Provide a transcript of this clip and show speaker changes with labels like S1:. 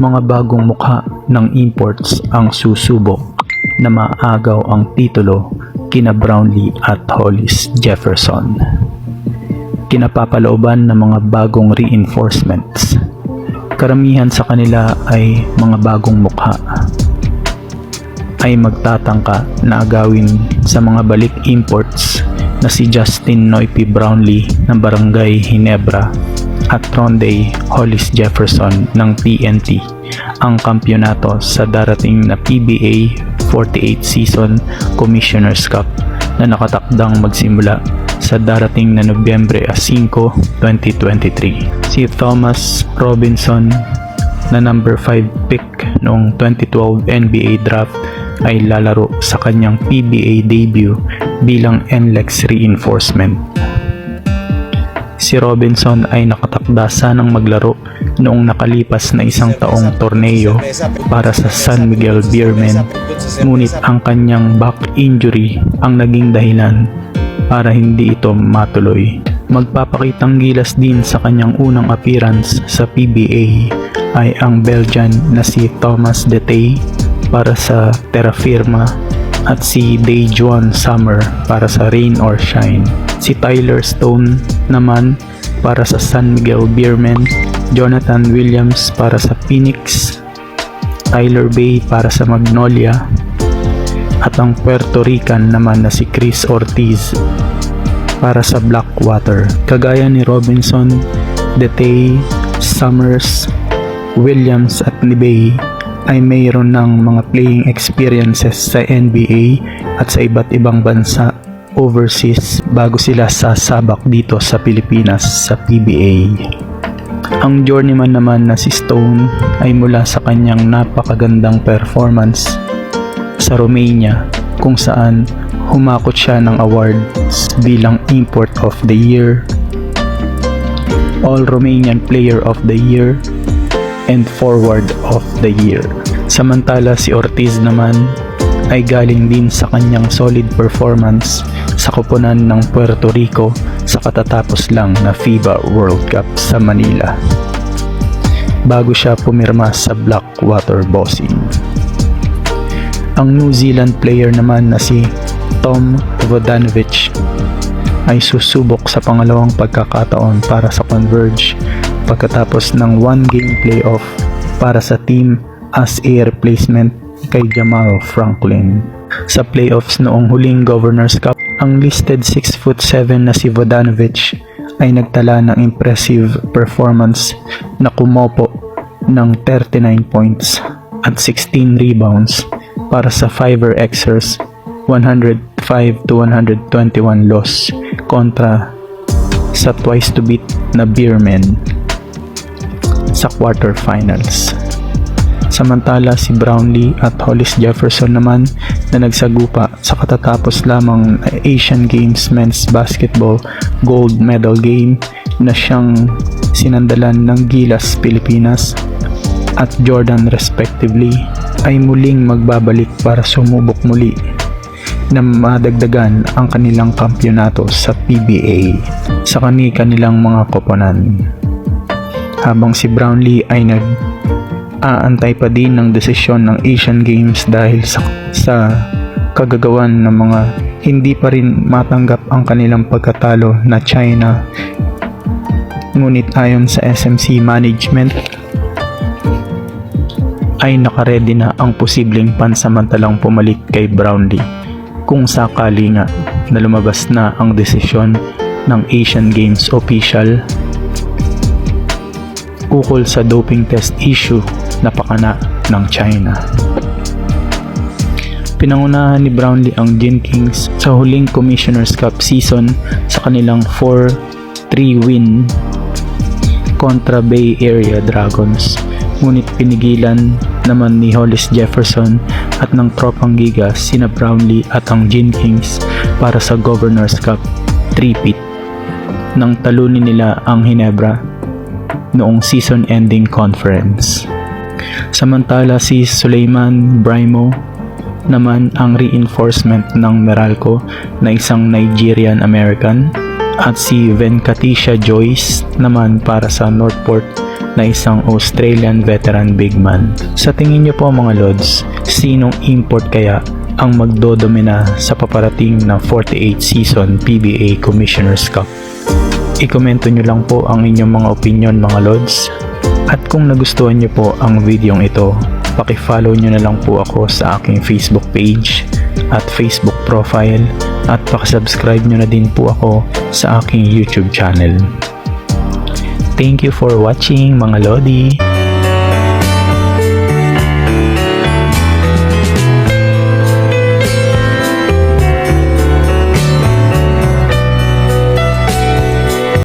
S1: mga bagong mukha ng imports ang susubok na maagaw ang titulo kina Brownlee at Hollis Jefferson. Kinapapalooban ng mga bagong reinforcements. Karamihan sa kanila ay mga bagong mukha ay magtatangka na agawin sa mga balik imports na si Justin Noypi Brownlee ng Barangay Hinebra at Ronday Hollis Jefferson ng PNT ang kampyonato sa darating na PBA 48 Season Commissioner's Cup na nakatakdang magsimula sa darating na Nobyembre 5, 2023. Si Thomas Robinson na number 5 pick noong 2012 NBA draft ay lalaro sa kanyang PBA debut bilang NLEX reinforcement. Si Robinson ay nakatakda sanang maglaro noong nakalipas na isang taong torneo para sa San Miguel Beermen ngunit ang kanyang back injury ang naging dahilan para hindi ito matuloy. Magpapakitang gilas din sa kanyang unang appearance sa PBA ay ang Belgian na si Thomas Detey para sa Terra Firma at si Daejuan Summer para sa Rain or Shine. Si Tyler Stone naman para sa San Miguel Beermen, Jonathan Williams para sa Phoenix, Tyler Bay para sa Magnolia, at ang Puerto Rican naman na si Chris Ortiz para sa Blackwater. Kagaya ni Robinson, Detey, Summers, Williams at Nibay ay mayroon ng mga playing experiences sa NBA at sa iba't ibang bansa overseas bago sila sasabak dito sa Pilipinas sa PBA. Ang journeyman naman na si Stone ay mula sa kanyang napakagandang performance sa Romania kung saan humakot siya ng awards bilang Import of the Year, All Romanian Player of the Year, and Forward of the Year. Samantala si Ortiz naman ay galing din sa kanyang solid performance sa koponan ng Puerto Rico sa katatapos lang na FIBA World Cup sa Manila bago siya pumirma sa Blackwater Bossing. Ang New Zealand player naman na si Tom Vodanovic ay susubok sa pangalawang pagkakataon para sa Converge pagkatapos ng one game playoff para sa team as a replacement kay Jamal Franklin. Sa playoffs noong huling Governors Cup, ang listed 6 foot 7 na si Vodanovic ay nagtala ng impressive performance na kumopo ng 39 points at 16 rebounds para sa Fiverr Xers 105 to 121 loss kontra sa twice to beat na Beermen sa quarterfinals. Samantala si Brownlee at Hollis Jefferson naman na nagsagupa sa katatapos lamang Asian Games Men's Basketball Gold Medal Game na siyang sinandalan ng Gilas Pilipinas at Jordan respectively ay muling magbabalik para sumubok muli na madagdagan ang kanilang kampyonato sa PBA sa kani-kanilang mga koponan. Habang si Brownlee ay nag aantay pa din ng desisyon ng Asian Games dahil sa, sa kagagawan ng mga hindi pa rin matanggap ang kanilang pagkatalo na China. Ngunit ayon sa SMC management ay nakaredy na ang posibleng pansamantalang pumalit kay Brownlee kung sakali nga na lumabas na ang desisyon ng Asian Games official ukol sa doping test issue na pakana ng China. Pinangunahan ni Brownlee ang Gin Kings sa huling Commissioner's Cup season sa kanilang 4-3 win kontra Bay Area Dragons. Ngunit pinigilan naman ni Hollis Jefferson at ng tropang giga sina Brownlee at ang Gin Kings para sa Governor's Cup 3-pit nang talunin nila ang Hinebra noong season-ending conference. Samantala si Suleiman Brimo naman ang reinforcement ng Meralco na isang Nigerian American at si Venkatisha Joyce naman para sa Northport na isang Australian veteran big man. Sa tingin niyo po mga Lods, sinong import kaya ang magdodomina sa paparating na 48 season PBA Commissioner's Cup? I-komento nyo lang po ang inyong mga opinion mga Lods. At kung nagustuhan nyo po ang videong ito, paki-follow nyo na lang po ako sa aking Facebook page at Facebook profile at paki-subscribe nyo na din po ako sa aking YouTube channel. Thank you for watching mga Lodi!